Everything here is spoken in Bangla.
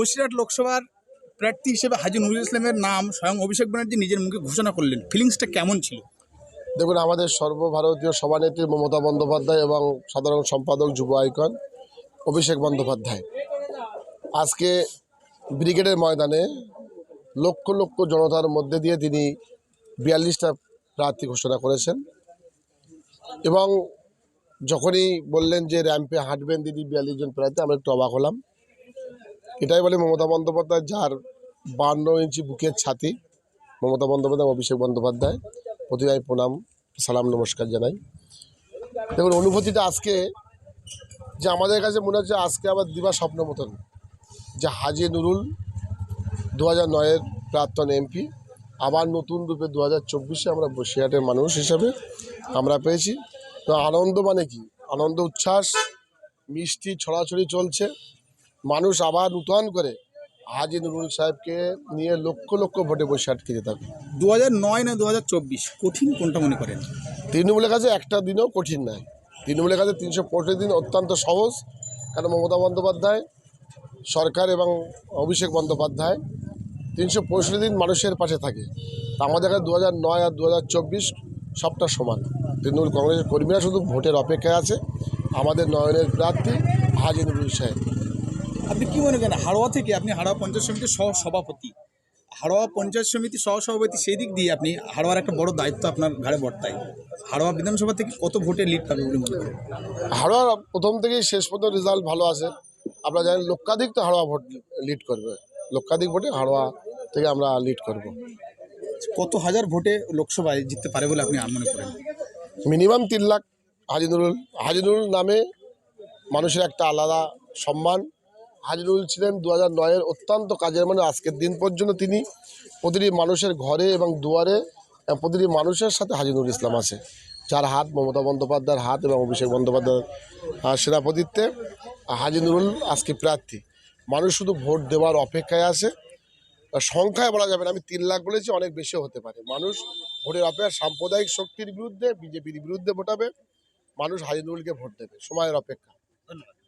বসিরহাট লোকসভার প্রার্থী হিসেবে হাজি নুরুল ইসলামের নাম স্বয়ং অভিষেক ব্যানার্জি নিজের মুখে ঘোষণা করলেন। ফিলিংসটা কেমন ছিল? দেখুন, আমাদের সর্বভারতীয় সভানেত্রী মমতা বন্দ্যোপাধ্যায় এবং সাধারণ সম্পাদক যুব আইকন অভিষেক বন্দ্যোপাধ্যায়। আজকে ব্রিগেডের ময়দানে লক্ষ লক্ষ জনতার মধ্যে দিয়ে তিনি বিয়াল্লিশটা প্রার্থী ঘোষণা করেছেন এবং যখনই বললেন যে র্যাম্পে হাঁটবেন দিদি, বিয়াল্লিশ জন প্রার্থী, আমরা একটু অবাক হলাম। এটাই বলে মমতা বন্দ্যোপাধ্যায়, যার বান্ন ইঞ্চি বুকের ছাতি, মমতা বন্দ্যোপাধ্যায় অভিষেক বন্দ্যোপাধ্যায়। প্রতিভা আমি প্রণাম, সালাম, নমস্কার জানাই। দেখুন, অনুভূতিটা আজকে যে আমাদের কাছে মনে হচ্ছে আজকে আবার দিবা স্বপ্ন মতন। যে হাজি নুরুল দু হাজার নয়ের প্রাক্তন এমপি, আবার নতুন রূপে দু হাজার চব্বিশে আমরা বসিরহাটের মানুষ হিসাবে আমরা পেয়েছি। তো আনন্দ মানে কি? আনন্দ, উচ্ছ্বাস, মিষ্টি, ছড়াছড়ি চলছে। মানুষ আবার নূতন করে হাজি নুরুল সাহেবকে নিয়ে লক্ষ লক্ষ ভোটে বসিরহাটকে যেতে হবে। দু হাজার নয় না দু হাজার চব্বিশ কঠিন কোনটা মনে করেন? তৃণমূলের কাছে একটা দিনও কঠিন নয় তৃণমূলের কাছে তিনশো পঁয়ষট্টি দিন অত্যন্ত সহজ কারণ মমতা বন্দ্যোপাধ্যায় সরকার এবং অভিষেক বন্দ্যোপাধ্যায় তিনশো পঁয়ষট্টি দিন মানুষের পাশে থাকে। তা আমাদের কাছে দু হাজার নয় আর দু হাজার চব্বিশ সবটা সমান। তৃণমূল কংগ্রেসের কর্মীরা শুধু ভোটের অপেক্ষায় আছে আমাদের নয়নের প্রার্থী হাজি নুরুল সাহেব। আপনি কি মনে করেন হাড়োয়া থেকে আপনি হাড়োয়া পঞ্চায়েত সমিতির সহ সভাপতি হাড়োয়া পঞ্চায়েত সমিতি সহ সভাপতি সেই দিক দিয়ে আপনি হাড়োয়ার একটা বড় দায়িত্ব আপনার ঘাড়ে বর্তায়। হাড়োয়া বিধানসভা থেকে কত ভোটে লিড পাবে বলে মনে করেন? হাড়োয়া প্রথম থেকেই শেষ পর্যন্ত রেজাল্ট ভালো আছে। আপনারা জানেন লক্ষাধিক তো হাড়োয়া ভোট লিড করবে। লক্ষাধিক ভোটে হাড়োয়া থেকে আমরা লিড করব। কত হাজার ভোটে লোকসভায় জিততে পারে বলে আপনি মনে করেন? মিনিমাম তিন লাখ হাজিনুরুল হাজিনুরুল নামে মানুষের একটা আলাদা সম্মান হাজিনুরুল ছিলেন দু হাজার নয়ের অত্যন্ত কাজের মানে আজকের দিন পর্যন্ত তিনি প্রতিটি মানুষের ঘরে এবং দুয়ারে প্রতিটি মানুষের সাথে হাজিনুর ইসলাম আছে। যার হাত মমতা বন্দ্যোপাধ্যায়ের হাত এবং অভিষেক বন্দ্যোপাধ্যায়ের সেনাপতিত্বে হাজিনুরুল আজকে প্রার্থী। মানুষ শুধু ভোট দেওয়ার অপেক্ষায় আছে। সংখ্যায় বলা যাবে না, আমি তিন লাখ বলেছি, অনেক বেশি হতে পারে। মানুষ ভোটের অপেক্ষা সাম্প্রদায়িক শক্তির বিরুদ্ধে, বিজেপির বিরুদ্ধে ভোটাবে। মানুষ হাজিনুরুলকে ভোট দেবে, সময়ের অপেক্ষা। ধন্যবাদ।